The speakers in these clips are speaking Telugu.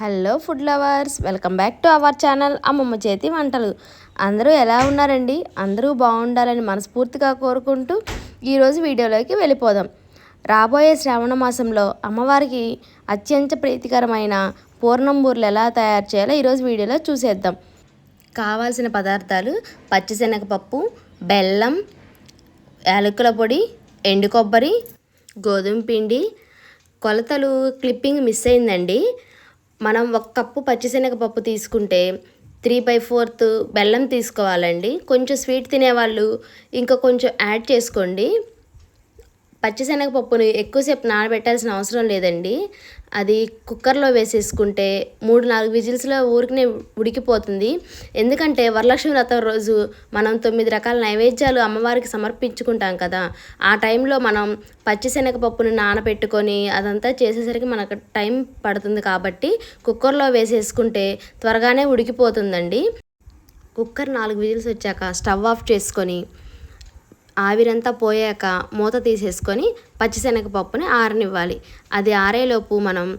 Hello food lovers welcome back to our channel అమ్మమ్మ చేతి వంటలు. అందరూ ఎలా ఉన్నారండి? అందరూ బాగుండాలని మనస్ఫూర్తిగా కోరుకుంటూ ఈరోజు వీడియోలోకి వెళ్ళిపోదాం. రాబోయే శ్రావణ మాసంలో అమ్మవారికి అత్యంత ప్రీతికరమైన పూర్ణంబూర్లు ఎలా తయారు చేయాలో ఈరోజు వీడియోలో చూసేద్దాం. కావాల్సిన పదార్థాలు పచ్చిశనగపప్పు బెల్లం యాలకుల పొడి ఎండు కొబ్బరి గోధుమ పిండి. కొలతలు క్లిప్పింగ్ మిస్ అయిందండి. మనం ఒక కప్పు పచ్చిశనగపప్పు తీసుకుంటే త్రీ బై ఫోర్త్ బెల్లం తీసుకోవాలండి. కొంచెం స్వీట్ తినేవాళ్ళు ఇంకా కొంచెం యాడ్ చేసుకోండి. పచ్చిశనగపప్పును ఎక్కువసేపు నానబెట్టాల్సిన అవసరం లేదండి. అది కుక్కర్లో వేసేసుకుంటే మూడు నాలుగు విజిల్స్లో ఊరికనే ఉడికిపోతుంది. ఎందుకంటే వరలక్ష్మి వ్రతం రోజు మనం తొమ్మిది రకాల నైవేద్యాలు అమ్మవారికి సమర్పించుకుంటాం కదా. ఆ టైంలో మనం పచ్చిశనగపప్పును నానబెట్టుకొని అదంతా చేసేసరికి మనకు టైం పడుతుంది కాబట్టి కుక్కర్లో వేసేసుకుంటే త్వరగానే ఉడికిపోతుందండి. కుక్కర్ నాలుగు విజిల్స్ వచ్చాక స్టవ్ ఆఫ్ చేసుకొని ఆవిరంతా పోయాక మూత తీసేసుకొని పచ్చిశనగపప్పుని ఆరనివ్వాలి. అది ఆరేలోపు మనం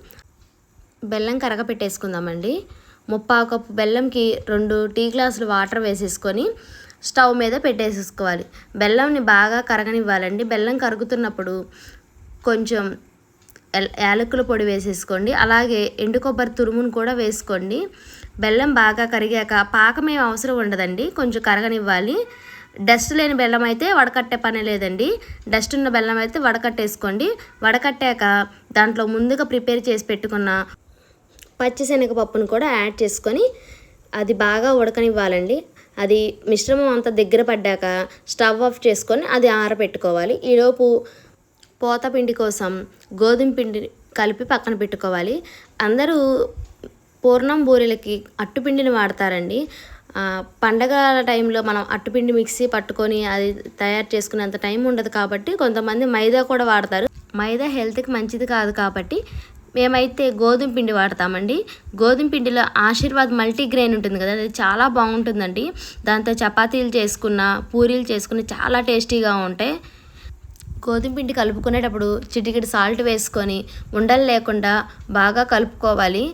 బెల్లం కరగపెట్టేసుకుందామండి. ముప్పా కప్పు బెల్లంకి రెండు టీ గ్లాసులు వాటర్ వేసేసుకొని స్టవ్ మీద పెట్టేసేసుకోవాలి. బెల్లంని బాగా కరగనివ్వాలండి. బెల్లం కరుగుతున్నప్పుడు కొంచెం యాలకుల పొడి వేసేసుకోండి. అలాగే ఎండు కొబ్బరి తురుమును కూడా వేసుకోండి. బెల్లం బాగా కరిగాక ఏం అవసరం ఉండదండి. కొంచెం కరగనివ్వాలి. డస్ట్ లేని బెల్లం అయితే వడకట్టే పని లేదండి. డస్ట్ ఉన్న బెల్లం అయితే వడకట్టేసుకోండి. వడకట్టాక దాంట్లో ముందుగా ప్రిపేర్ చేసి పెట్టుకున్న పచ్చిశనగపప్పును కూడా యాడ్ చేసుకొని అది బాగా ఉడకనివ్వాలండి. అది మిశ్రమం అంతా దగ్గర పడ్డాక స్టవ్ ఆఫ్ చేసుకొని అది ఆరబెట్టుకోవాలి. ఈలోపు పోత పిండి కోసం గోధుమ పిండి కలిపి పక్కన పెట్టుకోవాలి. అందరూ పూర్ణం బూరెలకి అట్టుపిండిని వాడతారండి. పండగ టైంలో మనం అట్టుపిండి మిక్సీ పట్టుకొని అది తయారు చేసుకునేంత టైం ఉండదు కాబట్టి కొంతమంది మైదా కూడా వాడతారు. మైదా హెల్త్కి మంచిది కాదు కాబట్టి మేమైతే గోధుమ పిండి వాడతామండి. గోధుమ పిండిలో ఆశీర్వాద్ మల్టీగ్రెయిన్ ఉంటుంది కదా అది చాలా బాగుంటుందండి. దాంతో చపాతీలు చేసుకున్న పూరీలు చేసుకున్న చాలా టేస్టీగా ఉంటాయి. గోధుమ పిండి కలుపుకునేటప్పుడు చిటికిడి సాల్ట్ వేసుకొని ఉండలు లేకుండా బాగా కలుపుకోవాలి.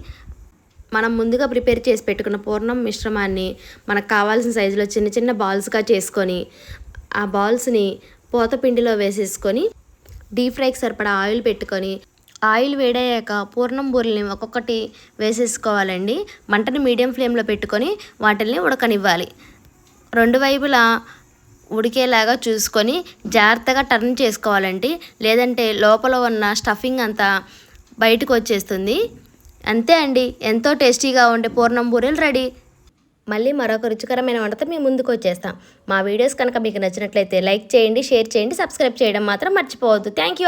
మనం ముందుగా ప్రిపేర్ చేసి పెట్టుకున్న పూర్ణం మిశ్రమాన్ని మనకు కావాల్సిన సైజులో చిన్న చిన్న బాల్స్గా చేసుకొని ఆ బాల్స్ని పోతపిండిలో వేసేసుకొని డీప్ ఫ్రైకి సరిపడా ఆయిల్ పెట్టుకొని ఆయిల్ వేడయ్యాక పూర్ణం బూరెల్ని ఒక్కొక్కటి వేసేసుకోవాలండి. మంటని మీడియం ఫ్లేమ్లో పెట్టుకొని వాటిల్ని ఉడకనివ్వాలి. రెండు వైపులా ఉడికేలాగా చూసుకొని జాగ్రత్తగా టర్న్ చేసుకోవాలండి. లేదంటే లోపల ఉన్న స్టఫింగ్ అంతా బయటకు వచ్చేస్తుంది. అంతే అండి. ఎంతో టేస్టీగా ఉండే పూర్ణం బూరెలు రెడీ. మళ్ళీ మరొక రుచికరమైన వంటతో మీ ముందుకు వచ్చేస్తాం. మా వీడియోస్ కనుక మీకు నచ్చినట్లయితే లైక్ చేయండి షేర్ చేయండి సబ్స్క్రైబ్ చేయడం మాత్రం మర్చిపోవద్దు. Thank you.